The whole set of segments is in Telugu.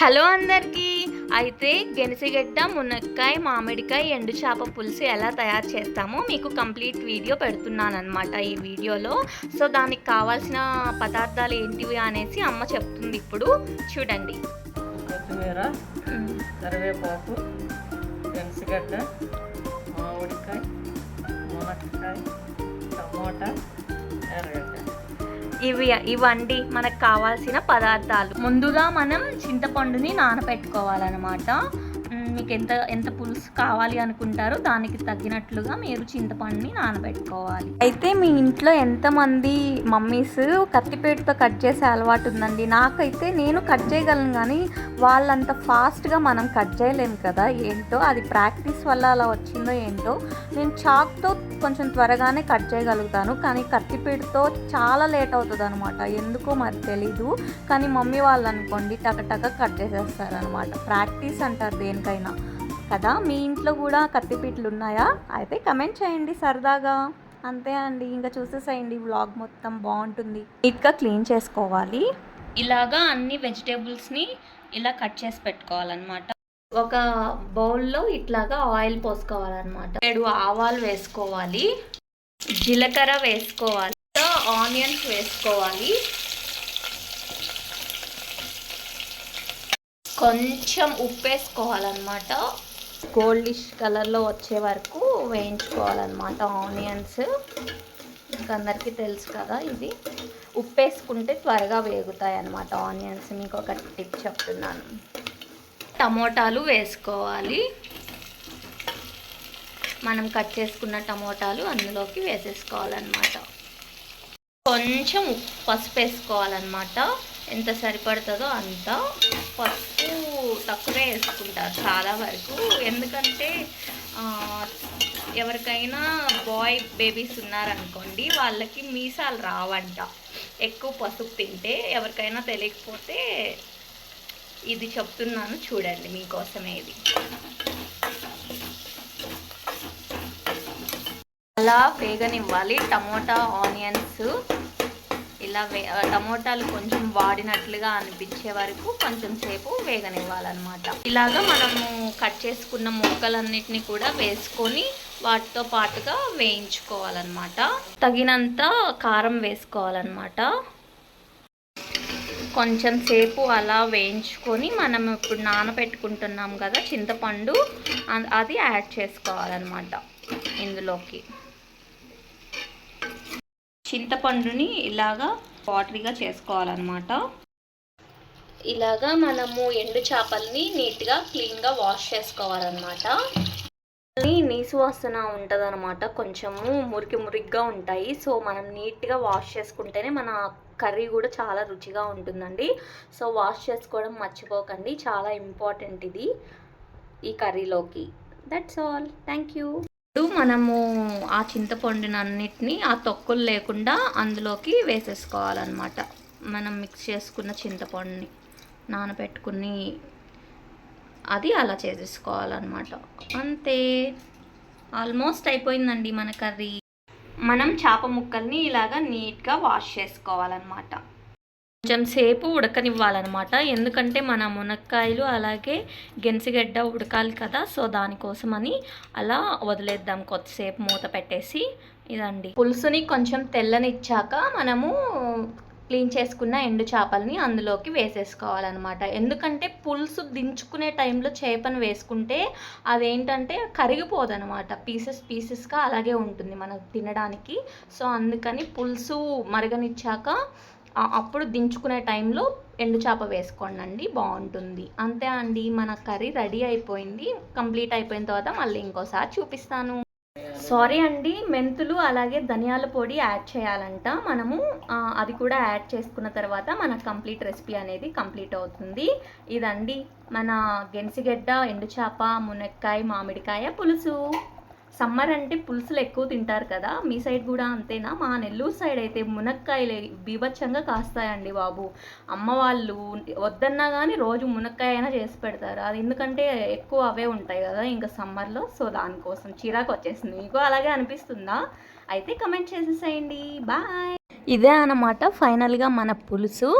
హలో అందరికీ. అయితే గెనిసిగడ్డ మునక్కాయ మామిడికాయ ఎండు చేప పులుసు ఎలా తయారు చేస్తామో మీకు కంప్లీట్ వీడియో పెడుతున్నాను అనమాట ఈ వీడియోలో. సో దానికి కావాల్సిన పదార్థాలు ఏంటివి అనేసి అమ్మ చెప్తుంది ఇప్పుడు. చూడండి. కొత్తిమీర కరివేపాకు గెనసగడ్డ మామిడికాయ మునక్కాయ టమోటా ఎర్రగడ్డ. ఇవి ఇవండి మనకు కావాల్సిన పదార్థాలు. ముందుగా మనం చింతపండుని నానబెట్టుకోవాలన్నమాట మీకు ఎంత ఎంత పులుసు కావాలి అనుకుంటారో దానికి తగ్గినట్లుగా మీరు చింతపండుని నానబెట్టుకోవాలి. అయితే మీ ఇంట్లో ఎంతమంది మమ్మీస్ కత్తిపేటతో కట్ చేసే అలవాటు ఉందండి. నాకైతే నేను కట్ చేయగలను కానీ వాళ్ళంత ఫాస్ట్గా మనం కట్ చేయలేము కదా. ఏంటో అది ప్రాక్టీస్ వల్ల అలా వచ్చిందో ఏంటో నేను చాక్తో కొంచెం త్వరగానే కట్ చేయగలుగుతాను. కానీ కత్తిపీటతో చాలా లేట్ అవుతుంది అనమాట ఎందుకో మరి తెలీదు. కానీ మమ్మీ వాళ్ళు అనుకోండి టక టక కట్ చేసేస్తారు అనమాట ప్రాక్టీస్ అంటారు దేనికైనా. కదా మీ ఇంట్లో కూడా కత్తిపీటలు ఉన్నాయా అయితే కమెంట్ చేయండి సరదాగా. అంతే అండి ఇంకా చూసేసేయండి వ్లాగ్ మొత్తం బాగుంటుంది. నీట్గా క్లీన్ చేసుకోవాలి. ఇలాగా అన్ని వెజిటేబుల్స్ని ఇలా కట్ చేసి పెట్టుకోవాలన్నమాట. ఒక బౌల్లో ఇట్లాగా ఆయిల్ పోసుకోవాలన్నమాట. ఏడు ఆవాలు వేసుకోవాలి. జీలకర్ర వేసుకోవాలి. ఆనియన్స్ వేసుకోవాలి. కొంచెం ఉప్పు వేసుకోవాలన్నమాట. గోల్డిష్ కలర్లో వచ్చే వరకు వేయించుకోవాలన్నమాట ఆనియన్స్. మీకు అందరికీ తెలుసు కదా ఇది ఉప్పు వేసుకుంటే త్వరగా వేగుతాయి అన్నమాట ఆనియన్స్. మీకు ఒక టిప్ చెప్తున్నాను. టమోటాలు వేసుకోవాలి. మనం కట్ చేసుకున్న టమోటాలు అందులోకి వేసేసుకోవాలన్నమాట. కొంచెం పసుపు వేసుకోవాలన్నమాట. ఎంత సరిపడుతుందో అంత పసుపు తక్కువే వేసుకుంటారు చాలా వరకు. ఎందుకంటే ఎవరికైనా బాయ్ బేబీస్ ఉన్నారనుకోండి వాళ్ళకి మీసాలు రావంట. ఎక్కువ పసుపు తింటే ఎవరికైనా తెలియకపోతే ఇది చెప్తున్నాను చూడండి మీకోసమే ఇది అలా వేగనివ్వాలి టమోటా ఆనియన్స్ ఇలా వే టమోటాలు కొంచెం వాడినట్లుగా అనిపించే వరకు కొంచెం సేపు వేగనివ్వాలన్నమాట. ఇలాగా మనము కట్ చేసుకున్న ముక్కలన్నిటిని కూడా వేసుకొని వాటితో పాటుగా వేయించుకోవాలన్నమాట. తగినంత కారం వేసుకోవాలన్నమాట. కొంచెం సేపు అలా వేయించుకొని మనం ఇప్పుడు నానబెట్టుకుంటున్నాం కదా చింతపండు అ- అది యాడ్ చేసుకోవాలన్నమాట ఇందులోకి. చింతపండుని ఇలాగా వాటరీగా చేసుకోవాలన్నమాట. ఇలాగా మనము ఎండు చేపల్ని నీట్గా క్లీన్గా వాష్ చేసుకోవాలన్నమాట. నీసు వాసన ఉంటుంది అనమాట కొంచెము మురికి మురికిగా ఉంటాయి. సో మనం నీట్గా వాష్ చేసుకుంటేనే మన కర్రీ కూడా చాలా రుచిగా ఉంటుందండి. సో వాష్ చేసుకోవడం మర్చిపోకండి. చాలా ఇంపార్టెంట్ ఇది ఈ కర్రీలోకి. దట్స్ ఆల్ థ్యాంక్ యూ ఇప్పుడు మనము ఆ చింతపండునన్నిటిని ఆ తొక్కులు లేకుండా అందులోకి వేసేసుకోవాలన్నమాట. మనం మిక్స్ చేసుకున్న చింతపండుని నానబెట్టుకుని అది అలా చేసేసుకోవాలన్నమాట. అంతే. ఆల్మోస్ట్ అయిపోయిందండి మన కర్రీ. మనం చేప ముక్కల్ని ఇలాగా నీట్గా వాష్ చేసుకోవాలన్నమాట. కొంచెం సేపు ఉడకనివ్వాలన్నమాట. ఎందుకంటే మన మునక్కాయలు అలాగే గెన్సిగడ్డ ఉడకాలి కదా సో దానికోసమని అలా వదిలేద్దాం కొద్దిసేపు మూత పెట్టేసి. ఇదండి. పులుసుని కొంచెం తెల్లనిచ్చాక మనము క్లీన్ చేసుకున్న ఎండు చేపల్ని అందులోకి వేసేసుకోవాలన్నమాట. ఎందుకంటే పులుసు దించుకునే టైంలో చేపను వేసుకుంటే అదేంటంటే కరిగిపోదనమాట పీసెస్ పీసెస్గా అలాగే ఉంటుంది మనకు తినడానికి. సో అందుకని పులుసు మరగనిచ్చాక అప్పుడు దించుకునే టైంలో ఎండు చేప వేసుకోండి అండి బాగుంటుంది. అంతే అండి మన కర్రీ రెడీ అయిపోయింది. కంప్లీట్ అయిపోయిన తర్వాత మళ్ళీ ఇంకోసారి చూపిస్తాను. సారీ అండి మెంతులు అలాగే ధనియాల పొడి యాడ్ చేయాలంట. మనము అది కూడా యాడ్ చేసుకున్న తర్వాత మన కంప్లీట్ రెసిపీ అనేది కంప్లీట్ అవుతుంది. ఇదండి మన గెన్సిగడ్డ ఎండు చేప మునక్కాయ మామిడికాయ పులుసు. సమ్మర్ అంటే పులుసులు ఎక్కువ తింటారు కదా మీ సైడ్ కూడా అంతేనా? మా నెల్లూరు సైడ్ అయితే మునక్కాయలు బీభత్సంగా కాస్తాయండి బాబు. అమ్మ వాళ్ళు వద్దన్నా కానీ రోజు మునక్కాయ అయినా చేసి పెడతారు. అది ఎందుకంటే ఎక్కువ అవే ఉంటాయి కదా ఇంకా సమ్మర్లో. సో దానికోసం చిరాకు వచ్చేసింది. మీకు అలాగే అనిపిస్తుందా? అయితే కమెంట్ చేసేసేయండి. బాయ్! ఇదే అన్నమాట ఫైనల్గా మన పులుసు.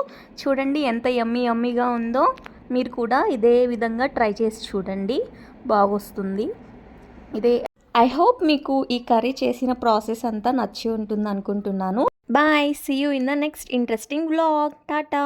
చూడండి ఎంత యమ్మీ యమ్మీగా ఉందో. మీరు కూడా ఇదే విధంగా ట్రై చేసి చూడండి. బాగొస్తుంది. ఇదే ఐ హోప్ మీకు ఈ కర్రీ చేసిన ప్రాసెస్ అంతా నచ్చి ఉంటుంది అనుకుంటున్నాను bye see you in the next interesting blog tata